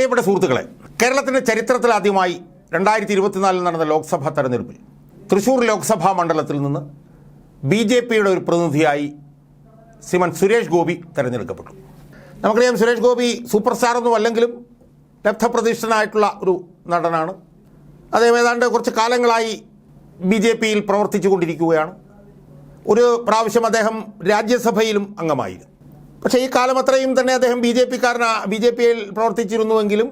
പ്രിയപ്പെട്ട സുഹൃത്തുക്കളെ കേരളത്തിന്റെ ചരിത്രത്തിലാദ്യമായി രണ്ടായിരത്തി ഇരുപത്തിനാലിൽ നടന്ന ലോക്സഭാ തെരഞ്ഞെടുപ്പിൽ തൃശ്ശൂർ ലോക്സഭാ മണ്ഡലത്തിൽ നിന്ന് ബി ജെ പിയുടെ ഒരു പ്രതിനിധിയായി ശ്രീമൻ സുരേഷ് ഗോപി തെരഞ്ഞെടുക്കപ്പെട്ടു. നമുക്കറിയാം സുരേഷ് ഗോപി സൂപ്പർ സ്റ്റാർ ഒന്നും അല്ലെങ്കിലും ലബ്ധപ്രതിഷ്ഠനായിട്ടുള്ള ഒരു നടനാണ്. അദ്ദേഹം ഏതാണ്ട് കുറച്ച് കാലങ്ങളായി ബി ജെ പിയിൽ പ്രവർത്തിച്ചു കൊണ്ടിരിക്കുകയാണ് ഒരു പ്രാവശ്യം അദ്ദേഹം രാജ്യസഭയിലും അംഗമായിരുന്നു. പക്ഷേ ഈ കാലം അത്രയും തന്നെ അദ്ദേഹം ബി ജെ പിക്കാരനാ ബി ജെ പിയിൽ പ്രവർത്തിച്ചിരുന്നുവെങ്കിലും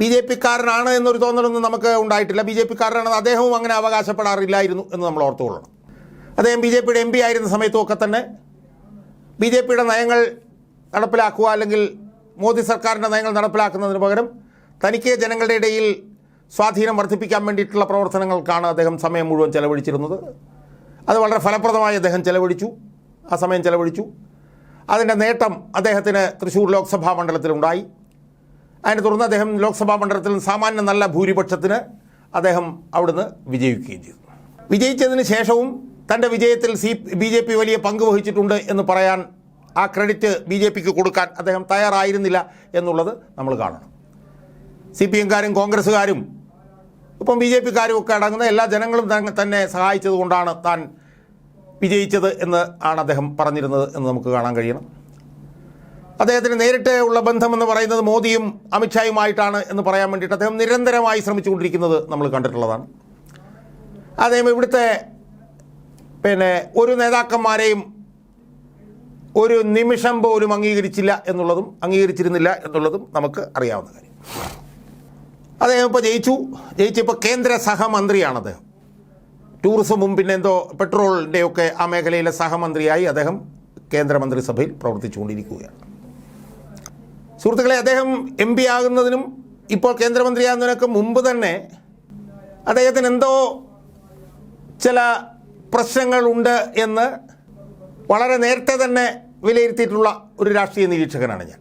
ബി ജെ പിക്കാരനാണ് എന്നൊരു തോന്നലൊന്നും നമുക്ക് ഉണ്ടായിട്ടില്ല. ബി ജെ പിക്കാരനാണെന്ന് അദ്ദേഹവും അങ്ങനെ അവകാശപ്പെടാറില്ലായിരുന്നു എന്ന് നമ്മൾ ഓർത്തുകൊള്ളണം. അദ്ദേഹം ബി ജെ പിയുടെ എം പി ആയിരുന്ന സമയത്തുമൊക്കെ തന്നെ ബി ജെ പിയുടെ നയങ്ങൾ നടപ്പിലാക്കുക അല്ലെങ്കിൽ മോദി സർക്കാരിന്റെ നയങ്ങൾ നടപ്പിലാക്കുന്നതിന് പകരം തനിക്ക് ജനങ്ങളുടെ ഇടയിൽ സ്വാധീനം വർദ്ധിപ്പിക്കാൻ വേണ്ടിയിട്ടുള്ള പ്രവർത്തനങ്ങൾക്കാണ് അദ്ദേഹം സമയം മുഴുവൻ ചെലവഴിച്ചിരുന്നത്. അത് വളരെ ഫലപ്രദമായി അദ്ദേഹം ചെലവഴിച്ചു. ആ സമയം ചെലവഴിച്ചു. അതിന്റെ നേട്ടം അദ്ദേഹത്തിന് തൃശ്ശൂർ ലോക്സഭാ മണ്ഡലത്തിലുണ്ടായി. അതിനെ തുടർന്ന് അദ്ദേഹം ലോക്സഭാ മണ്ഡലത്തിൽ സാമാന്യ നല്ല ഭൂരിപക്ഷത്തിന് അദ്ദേഹം അവിടുന്ന് വിജയിക്കുകയും ചെയ്തു. വിജയിച്ചതിന് ശേഷവും തന്റെ വിജയത്തിൽ സി ബി ജെ പി വലിയ പങ്ക് വഹിച്ചിട്ടുണ്ട് എന്ന് പറയാൻ ആ ക്രെഡിറ്റ് ബി ജെ പിക്ക് കൊടുക്കാൻ അദ്ദേഹം തയ്യാറായിരുന്നില്ല എന്നുള്ളത് നമ്മൾ കാണണം. സി പി എംകാരും കോൺഗ്രസ്സുകാരും ഇപ്പം ബി ജെ പിക്കാരും ഒക്കെ അടങ്ങുന്ന എല്ലാ ജനങ്ങളും തന്നെ- സഹായിച്ചതുകൊണ്ടാണ് താൻ വിജയിച്ചത് എന്ന് ആണ് അദ്ദേഹം പറഞ്ഞിരുന്നത് എന്ന് നമുക്ക് കാണാൻ കഴിയണം. അദ്ദേഹത്തിന് നേരിട്ട് ഉള്ള ബന്ധമെന്ന് പറയുന്നത് മോദിയും അമിത്ഷായുമായിട്ടാണ് എന്ന് പറയാൻ വേണ്ടിയിട്ട് അദ്ദേഹം നിരന്തരമായി ശ്രമിച്ചുകൊണ്ടിരിക്കുന്നത് നമ്മൾ കണ്ടിട്ടുള്ളതാണ്. അദ്ദേഹം ഇവിടുത്തെ പിന്നെ ഒരു നേതാക്കന്മാരെയും ഒരു നിമിഷം പോലും അംഗീകരിച്ചില്ല എന്നുള്ളതും അംഗീകരിച്ചിരുന്നില്ല എന്നുള്ളതും നമുക്ക് അറിയാവുന്ന കാര്യം. അദ്ദേഹം ഇപ്പോൾ ജയിച്ചു. ജയിച്ചിപ്പോൾ കേന്ദ്ര സഹമന്ത്രിയാണ് അദ്ദേഹം. ടൂറിസമും പിന്നെ എന്തോ പെട്രോളിന്റെയൊക്കെ ആ മേഖലയിലെ സഹമന്ത്രിയായി അദ്ദേഹം കേന്ദ്രമന്ത്രിസഭയിൽ പ്രവർത്തിച്ചുകൊണ്ടിരിക്കുകയാണ്. സുഹൃത്തുക്കളെ അദ്ദേഹം എം പി ആകുന്നതിനും ഇപ്പോൾ കേന്ദ്രമന്ത്രിയാകുന്നതിനൊക്കെ മുമ്പ് തന്നെ അദ്ദേഹത്തിന് എന്തോ ചില പ്രശ്നങ്ങളുണ്ട് എന്ന് വളരെ നേരത്തെ തന്നെ വിലയിരുത്തിയിട്ടുള്ള ഒരു രാഷ്ട്രീയ നിരീക്ഷകനാണ് ഞാൻ.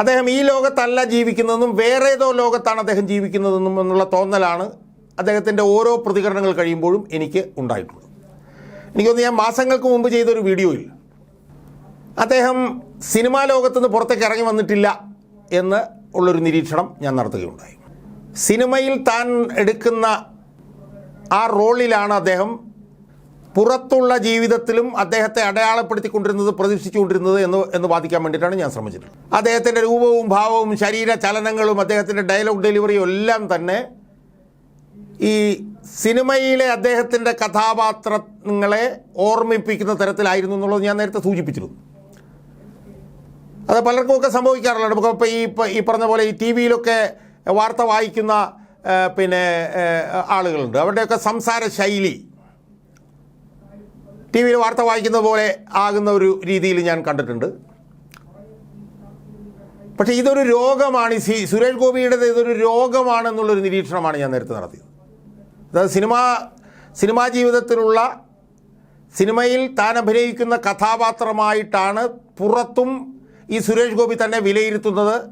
അദ്ദേഹം ഈ ലോകത്തല്ല ജീവിക്കുന്നതെന്നും വേറെ ഏതോ ലോകത്താണ് അദ്ദേഹം ജീവിക്കുന്നതെന്നും എന്നുള്ള തോന്നലാണ് അദ്ദേഹത്തിന്റെ ഓരോ പ്രതികരണങ്ങൾ കഴിയുമ്പോഴും എനിക്ക് ഉണ്ടായിട്ടുള്ളത് എനിക്കൊന്ന് ഞാൻ മാസങ്ങൾക്ക് മുമ്പ് ചെയ്തൊരു വീഡിയോയിൽ അദ്ദേഹം സിനിമാ ലോകത്തുനിന്ന് പുറത്തേക്ക് ഇറങ്ങി വന്നിട്ടില്ല എന്ന് ഉള്ളൊരു നിരീക്ഷണം ഞാൻ നടത്തുകയുണ്ടായി. സിനിമയിൽ താൻ എടുക്കുന്ന ആ റോളിലാണ് അദ്ദേഹം പുറത്തുള്ള ജീവിതത്തിലും അദ്ദേഹത്തെ അടയാളപ്പെടുത്തിക്കൊണ്ടിരുന്നത് പ്രതീക്ഷിച്ചുകൊണ്ടിരുന്നത് എന്ന് എന്ന് വാദിക്കാൻ വേണ്ടിയിട്ടാണ് ഞാൻ ശ്രമിച്ചിട്ടുള്ളത്. അദ്ദേഹത്തിന്റെ രൂപവും ഭാവവും ശരീര ചലനങ്ങളും അദ്ദേഹത്തിന്റെ ഡയലോഗ് ഡെലിവറിയും എല്ലാം തന്നെ ഈ സിനിമയിലെ അദ്ദേഹത്തിന്റെ കഥാപാത്രങ്ങളെ ഓർമ്മിപ്പിക്കുന്ന തരത്തിലായിരുന്നു എന്നുള്ളത് ഞാൻ നേരത്തെ സൂചിപ്പിച്ചിരുന്നു. അത് പലർക്കുമൊക്കെ സംഭവിക്കാറുള്ളത് നമുക്ക് ഇപ്പോൾ ഈ ഈ പറഞ്ഞ പോലെ ഈ ടി വിയിലൊക്കെ വാർത്ത വായിക്കുന്ന പിന്നെ ആളുകളുണ്ട്. അവരുടെയൊക്കെ സംസാര ശൈലി ടി വിയിൽ വാർത്ത വായിക്കുന്ന പോലെ ആകുന്ന ഒരു രീതിയിൽ ഞാൻ കണ്ടിട്ടുണ്ട്. പക്ഷേ ഇതൊരു രോഗമാണ്. ഈ സുരേഷ് ഗോപിയുടേത് ഇതൊരു രോഗമാണെന്നുള്ളൊരു നിരീക്ഷണമാണ് ഞാൻ നേരത്തെ നടത്തിയത്. അതായത് സിനിമാ സിനിമാ ജീവിതത്തിലുള്ള സിനിമയിൽ താൻ അഭിനയിക്കുന്ന കഥാപാത്രമായിട്ടാണ് പുറത്തും ഈ സുരേഷ് ഗോപി തന്നെ വിലയിരുത്തുന്നത്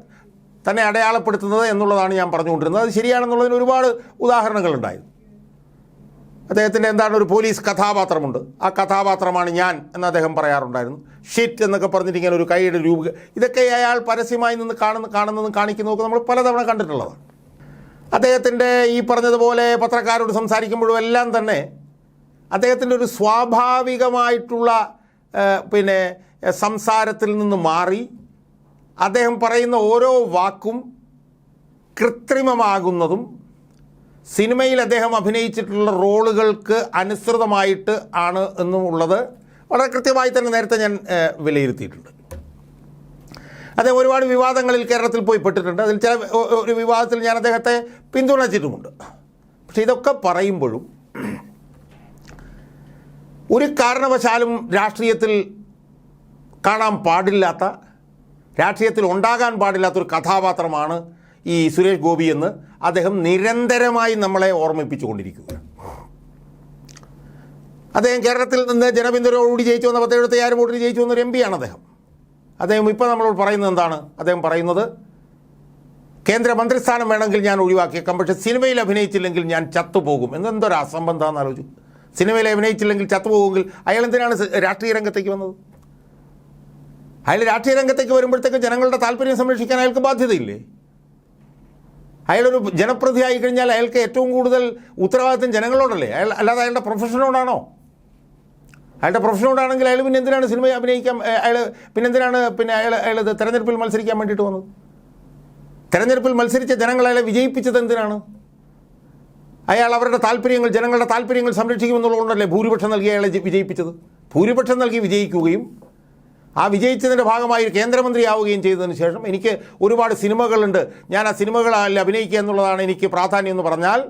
തന്നെ അടയാളപ്പെടുത്തുന്നത് എന്നുള്ളതാണ് ഞാൻ പറഞ്ഞുകൊണ്ടിരുന്നത്. അത് ശരിയാണെന്നുള്ളതിന് ഒരുപാട് ഉദാഹരണങ്ങളുണ്ടായിരുന്നു. അദ്ദേഹത്തിന്റെ എന്താണ് ഒരു പോലീസ് കഥാപാത്രമുണ്ട്. ആ കഥാപാത്രമാണ് ഞാൻ എന്ന് അദ്ദേഹം പറയാറുണ്ടായിരുന്നു. ഷിറ്റ് എന്നൊക്കെ പറഞ്ഞിട്ട് ഒരു കൈയുടെ രൂപ ഇതൊക്കെ അയാൾ പരസ്യമായി നിന്ന് കാണുന്ന കാണുന്നതും കാണിക്കുന്നതൊക്കെ നമ്മൾ പലതവണ കണ്ടിട്ടുള്ളതാണ്. അദ്ദേഹത്തിന്റെ ഈ പറഞ്ഞതുപോലെ പത്രക്കാരോട് സംസാരിക്കുമ്പോഴും എല്ലാം തന്നെ അദ്ദേഹത്തിന്റെ ഒരു സ്വാഭാവികമായിട്ടുള്ള പിന്നെ സംസാരത്തിൽ നിന്ന് മാറി അദ്ദേഹം പറയുന്ന ഓരോ വാക്കും കൃത്രിമമാകുന്നതും സിനിമയിൽ അദ്ദേഹം അഭിനയിച്ചിട്ടുള്ള റോളുകൾക്ക് അനുസൃതമായിട്ട് ആണ് എന്നുള്ളത് വളരെ കൃത്യമായി തന്നെ നേരത്തെ ഞാൻ വിലയിരുത്തിയിട്ടുണ്ട്. അദ്ദേഹം ഒരുപാട് വിവാദങ്ങളിൽ കേരളത്തിൽ പോയി പെട്ടിട്ടുണ്ട്. അതിൽ ചില ഒരു വിവാദത്തിൽ ഞാൻ അദ്ദേഹത്തെ പിന്തുണച്ചിട്ടുമുണ്ട്. പക്ഷെ ഇതൊക്കെ പറയുമ്പോഴും ഒരു കാരണവശാലും രാഷ്ട്രീയത്തിൽ കാണാൻ പാടില്ലാത്ത രാഷ്ട്രീയത്തിൽ ഉണ്ടാകാൻ പാടില്ലാത്തൊരു കഥാപാത്രമാണ് ഈ സുരേഷ് ഗോപി എന്ന് അദ്ദേഹം നിരന്തരമായി നമ്മളെ ഓർമ്മിപ്പിച്ചു കൊണ്ടിരിക്കുക അദ്ദേഹം കേരളത്തിൽ നിന്ന് ജനപിന്തുണയോടുകൂടി ജയിച്ചു വന്ന പത്ത് എഴുപത്തയ്യായിരം വോട്ടിന് ജയിച്ചു വന്നൊരു എം പിയാണ് അദ്ദേഹം. അദ്ദേഹം ഇപ്പോൾ നമ്മളോട് പറയുന്നത് എന്താണ്? അദ്ദേഹം പറയുന്നത് കേന്ദ്ര മന്ത്രിസ്ഥാനം വേണമെങ്കിൽ ഞാൻ ഒഴിവാക്കിയേക്കാം പക്ഷേ സിനിമയിൽ അഭിനയിച്ചില്ലെങ്കിൽ ഞാൻ ചത്തുപോകും. എന്നെന്തൊരു അസംബന്ധമാണെന്ന് ആലോചിച്ചു. സിനിമയിൽ അഭിനയിച്ചില്ലെങ്കിൽ ചത്തുപോകുമെങ്കിൽ അയാൾ എന്തിനാണ് രാഷ്ട്രീയ രംഗത്തേക്ക് വന്നത്? അയാൾ രാഷ്ട്രീയ രംഗത്തേക്ക് വരുമ്പോഴത്തേക്ക് ജനങ്ങളുടെ താല്പര്യം സംരക്ഷിക്കാൻ അയാൾക്ക് ബാധ്യതയില്ലേ? അയാളൊരു ജനപ്രതി ആയി കഴിഞ്ഞാൽ അയാൾക്ക് ഏറ്റവും കൂടുതൽ ഉത്തരവാദിത്വം ജനങ്ങളോടല്ലേ? അയാൾ അല്ലാതെ അയാളുടെ പ്രൊഫഷനോടാണോ അയാളുടെ പ്രൊഫഷനോടാണെങ്കിൽ അയാൾ പിന്നെ എന്തിനാണ് സിനിമ അഭിനയിക്കാൻ അയാൾ പിന്നെ എന്തിനാണ് പിന്നെ അയാൾ അയാൾ തെരഞ്ഞെടുപ്പിൽ മത്സരിക്കാൻ വേണ്ടിയിട്ട് വന്നത്? തെരഞ്ഞെടുപ്പിൽ മത്സരിച്ച ജനങ്ങൾ അയാളെ വിജയിപ്പിച്ചത് എന്തിനാണ്? അയാൾ അവരുടെ താല്പര്യങ്ങൾ ജനങ്ങളുടെ താല്പര്യങ്ങൾ സംരക്ഷിക്കുമെന്നുള്ളതുകൊണ്ടല്ലേ ഭൂരിപക്ഷം നൽകി അയാളെ വിജയിപ്പിച്ചത്? ഭൂരിപക്ഷം നൽകി വിജയിക്കുകയും ആ വിജയിച്ചതിന്റെ ഭാഗമായി കേന്ദ്രമന്ത്രിയാവുകയും ചെയ്തതിന് ശേഷം എനിക്ക് ഒരുപാട് സിനിമകളുണ്ട്. ഞാൻ ആ സിനിമകളിൽ അഭിനയിക്കുക എന്നുള്ളതാണ് എനിക്ക് പ്രാധാന്യം എന്ന് പറഞ്ഞാൽ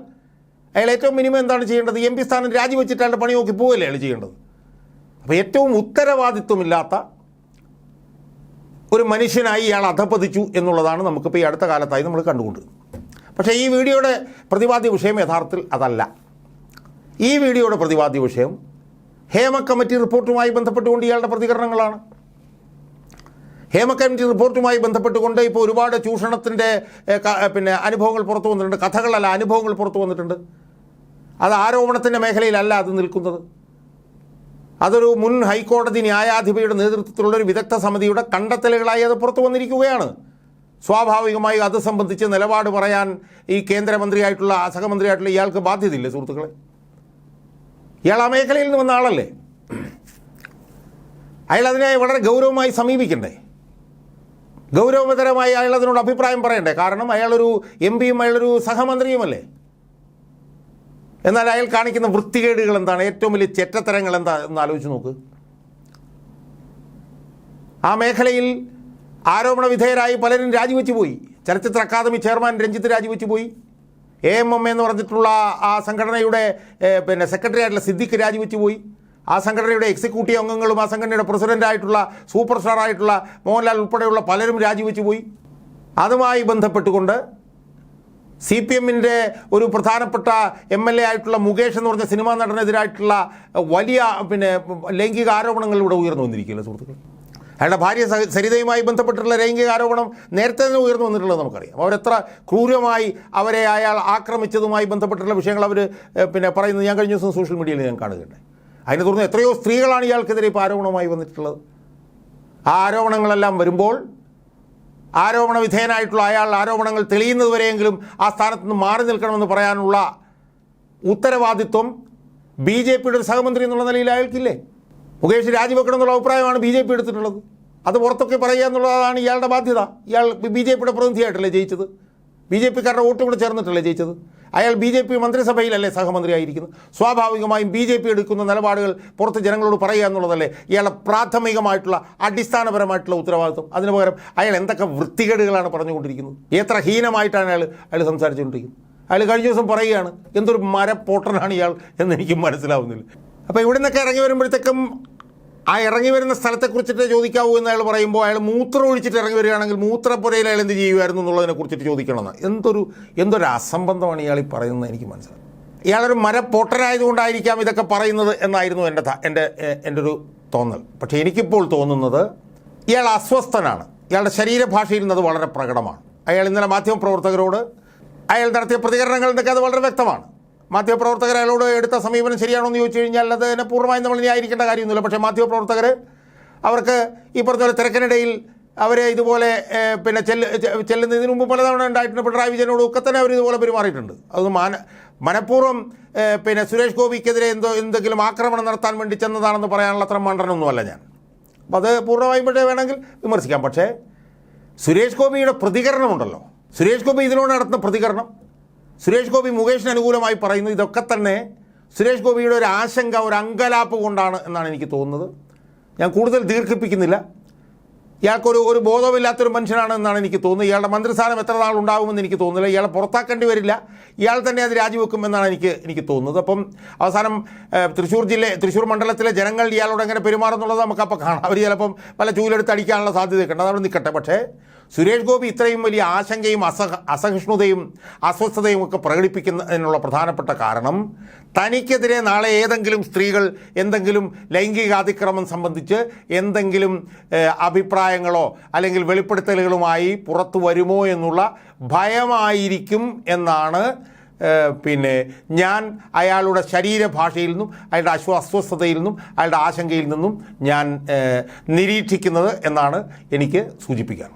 അയാൾ ഏറ്റവും മിനിമം എന്താണ് ചെയ്യേണ്ടത്? എം പി സ്ഥാനം രാജിവെച്ചിട്ട് അയാളുടെ പണി നോക്കി പോവല്ലേ അയാൾ ചെയ്യേണ്ടത്? അപ്പോൾ ഏറ്റവും ഉത്തരവാദിത്വമില്ലാത്ത ഒരു മനുഷ്യനായി ഇയാൾ അധപ്പതിച്ചു എന്നുള്ളതാണ് നമുക്കിപ്പോൾ ഈ അടുത്ത കാലത്തായി നമ്മൾ കണ്ടുകൊണ്ട് പക്ഷേ ഈ വീഡിയോയുടെ പ്രതിപാദ്യ വിഷയം യഥാർത്ഥത്തിൽ അതല്ല. ഈ വീഡിയോയുടെ പ്രതിപാദ്യ വിഷയം ഹേമ കമ്മിറ്റി റിപ്പോർട്ടുമായി ബന്ധപ്പെട്ടുകൊണ്ട് ഇയാളുടെ പ്രതികരണങ്ങളാണ്. ഹേമ കമ്മിറ്റി റിപ്പോർട്ടുമായി ബന്ധപ്പെട്ടുകൊണ്ട് ഇപ്പോൾ ഒരുപാട് ചൂഷണത്തിന്റെ പിന്നെ അനുഭവങ്ങൾ പുറത്തു വന്നിട്ടുണ്ട്. കഥകളല്ല അനുഭവങ്ങൾ പുറത്തു വന്നിട്ടുണ്ട്. അത് ആരോപണത്തിന്റെ മേഖലയിലല്ല അത് നിൽക്കുന്നത്. അതൊരു മുൻ ഹൈക്കോടതി ന്യായാധിപയുടെ നേതൃത്വത്തിലുള്ള ഒരു വിദഗ്ധ സമിതിയുടെ കണ്ടെത്തലുകളായി അത് പുറത്തു വന്നിരിക്കുകയാണ്. സ്വാഭാവികമായി അത് സംബന്ധിച്ച് നിലപാട് പറയാൻ ഈ കേന്ദ്രമന്ത്രിയായിട്ടുള്ള സഹമന്ത്രിയായിട്ടുള്ള ഇയാൾക്ക് ബാധ്യതയില്ലേ സുഹൃത്തുക്കളെ? ഇയാൾ ആ മേഖലയിൽ നിന്ന് വന്ന ആളല്ലേ? അയാൾ അതിനെ വളരെ ഗൗരവമായി സമീപിക്കണ്ടേ? ഗൗരവതരമായി അയാൾ അതിനോട് അഭിപ്രായം പറയണ്ടേ? കാരണം അയാളൊരു എം പിയും അയാളൊരു സഹമന്ത്രിയുമല്ലേ? എന്നാൽ അയാൾ കാണിക്കുന്ന വൃത്തികേടുകൾ എന്താണ്? ഏറ്റവും വലിയ ചെറ്റത്തരങ്ങൾ എന്താ? എന്ന് ആലോചിച്ച് നോക്ക്. ആ മേഖലയിൽ ആരോപണ വിധേയരായി പലരും രാജിവെച്ചു പോയി. ചലച്ചിത്ര അക്കാദമി ചെയർമാൻ രഞ്ജിത്ത് രാജിവെച്ചു പോയി. എ എം എം എന്ന് പറഞ്ഞിട്ടുള്ള ആ സംഘടനയുടെ പിന്നെ സെക്രട്ടറി ആയിട്ടുള്ള സിദ്ദിഖ് രാജിവെച്ചു പോയി. ആ സംഘടനയുടെ എക്സിക്യൂട്ടീവ് അംഗങ്ങളും ആ സംഘടനയുടെ പ്രസിഡന്റായിട്ടുള്ള സൂപ്പർ സ്റ്റാർ ആയിട്ടുള്ള മോഹൻലാൽ ഉൾപ്പെടെയുള്ള പലരും രാജിവെച്ചു പോയി. അതുമായി ബന്ധപ്പെട്ടുകൊണ്ട് സി പി എമ്മിന്റെ ഒരു പ്രധാനപ്പെട്ട എം എൽ എ ആയിട്ടുള്ള മുകേഷ് എന്ന് പറഞ്ഞ സിനിമാ നടനെതിരായിട്ടുള്ള വലിയ പിന്നെ ലൈംഗിക ആരോപണങ്ങൾ ഇവിടെ ഉയർന്നു വന്നിരിക്കുകയല്ലേ സുഹൃത്തുക്കൾ അയാളുടെ ഭാര്യ സരിതയുമായി ബന്ധപ്പെട്ടിട്ടുള്ള ലൈംഗിക ആരോപണം നേരത്തെ തന്നെ ഉയർന്നു വന്നിട്ടുള്ളത് നമുക്കറിയാം. അവരെത്ര ക്രൂരമായി അവരെ അയാൾ ആക്രമിച്ചതുമായി ബന്ധപ്പെട്ടിട്ടുള്ള വിഷയങ്ങൾ അവർ പിന്നെ പറയുന്നത് ഞാൻ കഴിഞ്ഞ ദിവസം സോഷ്യൽ മീഡിയയിൽ ഞാൻ കാണുകയുണ്ടായി. അതിനെ തുടർന്ന് എത്രയോ സ്ത്രീകളാണ് ഇയാൾക്കെതിരെ ഇപ്പോൾ ആരോപണമായി വന്നിട്ടുള്ളത്. ആ ആരോപണങ്ങളെല്ലാം വരുമ്പോൾ ആരോപണ വിധേയനായിട്ടുള്ള അയാൾ ആരോപണങ്ങൾ തെളിയുന്നതുവരെയെങ്കിലും ആ സ്ഥാനത്ത് നിന്ന് മാറി നിൽക്കണമെന്ന് പറയാനുള്ള ഉത്തരവാദിത്വം ബി ജെ പിയുടെ ഒരു സഹമന്ത്രി എന്നുള്ള നിലയിൽ അയാൾക്കില്ലേ? മുകേഷ് രാജിവെക്കണം എന്നുള്ള അഭിപ്രായമാണ് ബി ജെ പി എടുത്തിട്ടുള്ളത്. അത് പുറത്തൊക്കെ പറയുക എന്നുള്ളതാണ് ഇയാളുടെ ബാധ്യത. ഇയാൾ ബി ജെ പിയുടെ പ്രതിനിധിയായിട്ടല്ലേ ജയിച്ചത്? ബി ജെ പിക്കാരുടെ വോട്ടും കൂടെ ചേർന്നിട്ടല്ലേ ജയിച്ചത്? അയാൾ ബി ജെ പി മന്ത്രിസഭയിലല്ലേ സഹമന്ത്രിയായിരിക്കുന്നത്? സ്വാഭാവികമായും ബി ജെ പി എടുക്കുന്ന നിലപാടുകൾ പുറത്ത് ജനങ്ങളോട് പറയുക എന്നുള്ളതല്ലേ ഇയാളെ പ്രാഥമികമായിട്ടുള്ള അടിസ്ഥാനപരമായിട്ടുള്ള ഉത്തരവാദിത്വം? അതിന് പകരം അയാൾ എന്തൊക്കെ വൃത്തികേടുകളാണ് പറഞ്ഞുകൊണ്ടിരിക്കുന്നത്? എത്ര ഹീനമായിട്ടാണ് അയാൾ അയാൾ സംസാരിച്ചുകൊണ്ടിരിക്കുന്നത്? അയാൾ കഴിഞ്ഞ ദിവസം പറയുകയാണ് എന്തൊരു മരപ്പോട്ടനാണ് ഇയാൾ എന്ന് എനിക്ക് മനസ്സിലാവുന്നില്ല. അപ്പോൾ ഇവിടെ നിന്നൊക്കെ ഇറങ്ങി വരുമ്പോഴത്തേക്കും ആ ഇറങ്ങി വരുന്ന സ്ഥലത്തെക്കുറിച്ചിട്ട് ചോദിക്കാവൂ എന്ന് അയാൾ പറയുമ്പോൾ അയാൾ മൂത്രം ഒഴിച്ചിട്ട് ഇറങ്ങി വരികയാണെങ്കിൽ മൂത്രപ്പുരയിൽ അയാൾ എന്ത് ചെയ്യുമായിരുന്നു എന്നുള്ളതിനെ കുറിച്ചിട്ട് ചോദിക്കണമെന്ന്. എന്തൊരു എന്തൊരു അസംബന്ധമാണ് ഇയാൾ ഈ പറയുന്നത് എനിക്ക് മനസ്സിലായി. ഇയാളൊരു മരപ്പൊട്ടനായതുകൊണ്ടായിരിക്കാം ഇതൊക്കെ പറയുന്നത് എന്നായിരുന്നു എന്റെ എന്റെ എന്റെ ഒരു തോന്നൽ. പക്ഷേ എനിക്കിപ്പോൾ തോന്നുന്നത് ഇയാൾ അസ്വസ്ഥനാണ്. ഇയാളുടെ ശരീരഭാഷയിൽ നിന്ന് അത് വളരെ പ്രകടമാണ്. അയാൾ ഇന്നലെ മാധ്യമപ്രവർത്തകരോട് അയാൾ നടത്തിയ പ്രതികരണങ്ങൾ എന്നൊക്കെ അത് വളരെ വ്യക്തമാണ്. മാധ്യമപ്രവർത്തകർ അയാളോട് എടുത്ത സമീപനം ശരിയാണോ എന്ന് ചോദിച്ചു കഴിഞ്ഞാൽ അത് തന്നെ പൂർണമായും നമ്മൾ ന്യായീകരിക്കേണ്ട കാര്യമൊന്നുമില്ല. പക്ഷേ മാധ്യമപ്രവർത്തകർ അവർക്ക് ഈ പറഞ്ഞ തിരക്കിനിടയിൽ അവരെ ഇതുപോലെ പിന്നെ ചെല്ല് ചെല്ലുന്നതിന് മുമ്പ് പലതവണ ഉണ്ടായിട്ടുണ്ട്. പിണറായി വിജയനോട് ഒക്കെ തന്നെ അവർ ഇതുപോലെ പെരുമാറിയിട്ടുണ്ട്. അത് മാന മനഃപൂർവം പിന്നെ സുരേഷ് ഗോപിക്കെതിരെ എന്തോ എന്തെങ്കിലും ആക്രമണം നടത്താൻ വേണ്ടി ചെന്നതാണെന്ന് പറയാനുള്ള അത്ര മണ്ടനൊന്നുമല്ല ഞാൻ. അപ്പോൾ അത് പൂർണമായും പക്ഷേ വേണമെങ്കിൽ വിമർശിക്കാം. പക്ഷേ സുരേഷ് ഗോപിയുടെ പ്രതികരണമുണ്ടല്ലോ. സുരേഷ് ഗോപി ഇതിനോട് നടത്തുന്ന പ്രതികരണം സുരേഷ് ഗോപി മുകേഷിന് അനുകൂലമായി പറയുന്നു. ഇതൊക്കെ തന്നെ സുരേഷ് ഗോപിയുടെ ഒരു ആശങ്ക ഒരു അങ്കലാപ്പ് കൊണ്ടാണ് എന്നാണ് എനിക്ക് തോന്നുന്നത്. ഞാൻ കൂടുതൽ ദീർഘിപ്പിക്കുന്നില്ല. ഇയാൾക്കൊരു ഒരു ബോധമില്ലാത്തൊരു മനുഷ്യനാണ് എന്നാണ് എനിക്ക് തോന്നുന്നത്. ഇയാളുടെ മന്ത്രിസ്ഥാനം എത്ര നാൾ ഉണ്ടാകുമെന്ന് എനിക്ക് തോന്നുന്നില്ല. ഇയാളെ പുറത്താക്കേണ്ടി വരില്ല. ഇയാൾ തന്നെ അത് രാജിവെക്കുമെന്നാണ് എനിക്ക് എനിക്ക് തോന്നുന്നത്. അപ്പം അവസാനം തൃശ്ശൂർ ജില്ല തൃശ്ശൂർ മണ്ഡലത്തിലെ ജനങ്ങൾ ഇയാളോട് എങ്ങനെ പെരുമാറുന്നുള്ളത് നമുക്കപ്പോൾ കാണാം. അവർ ചിലപ്പം പല ചൂലെടുത്ത് അടിക്കാനുള്ള സാധ്യതയൊക്കെ ഉണ്ട്. അതവിടെ നിൽക്കട്ടെ. പക്ഷേ സുരേഷ് ഗോപി ഇത്രയും വലിയ ആശങ്കയും അസഹ അസഹിഷ്ണുതയും അസ്വസ്ഥതയും ഒക്കെ പ്രകടിപ്പിക്കുന്നതിനുള്ള പ്രധാനപ്പെട്ട കാരണം തനിക്കെതിരെ നാളെ ഏതെങ്കിലും സ്ത്രീകൾ എന്തെങ്കിലും ലൈംഗികാതിക്രമം സംബന്ധിച്ച് എന്തെങ്കിലും അഭിപ്രായങ്ങളോ അല്ലെങ്കിൽ വെളിപ്പെടുത്തലുകളുമായി പുറത്തു വരുമോ എന്നുള്ള ഭയമായിരിക്കും എന്നാണ് പിന്നെ ഞാൻ അയാളുടെ ശരീരഭാഷയിൽ നിന്നും അയാളുടെ അശ്വ അസ്വസ്ഥതയിൽ നിന്നും അയാളുടെ ആശങ്കയിൽ നിന്നും ഞാൻ നിരീക്ഷിക്കുന്നത് എന്നാണ് എനിക്ക് സൂചിപ്പിക്കാൻ